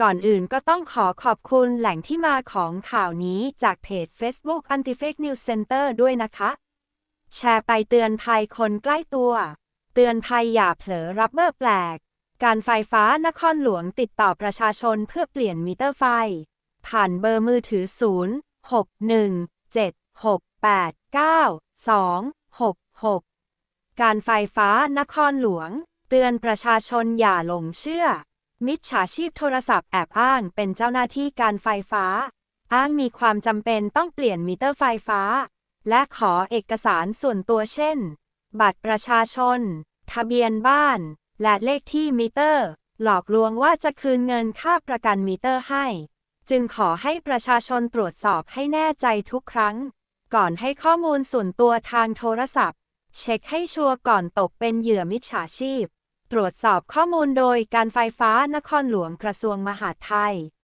ก่อนอื่นก็ต้องขอขอบคุณแหล่งที่มาของข่าวนี้จากเพจ Facebook Anti-Fake News Center ด้วยนะคะ แชร์ไปเตือนภัยคนใกล้ตัว เตือนภัยอย่าเผลอรับเบอร์แปลก การไฟฟ้านครหลวงติดต่อประชาชนเพื่อเปลี่ยนมิเตอร์ไฟ ผ่านเบอร์มือถือ 0 6 1 7 6 8 9 2 6 6 การไฟฟ้านครหลวง เตือนประชาชนอย่าหลงเชื่อ มิจฉาชีพโทรศัพท์แอบอ้างเป็นเจ้าหน้าที่การไฟฟ้า อ้างมีความจำเป็นต้องเปลี่ยนมิเตอร์ไฟฟ้า และขอเอกสารส่วนตัวเช่น บัตรประชาชน ทะเบียนบ้าน และเลขที่มิเตอร์ หลอกลวงว่าจะคืนเงินค่าประกันมิเตอร์ให้ จึงขอให้ประชาชนตรวจสอบให้แน่ใจทุกครั้ง ก่อนให้ข้อมูลส่วนตัวทางโทรศัพท์ เช็คให้ชัวร์ก่อนตกเป็นเหยื่อมิจฉาชีพ ตรวจสอบข้อมูลโดยการไฟฟ้านครหลวงกระทรวงมหาดไทย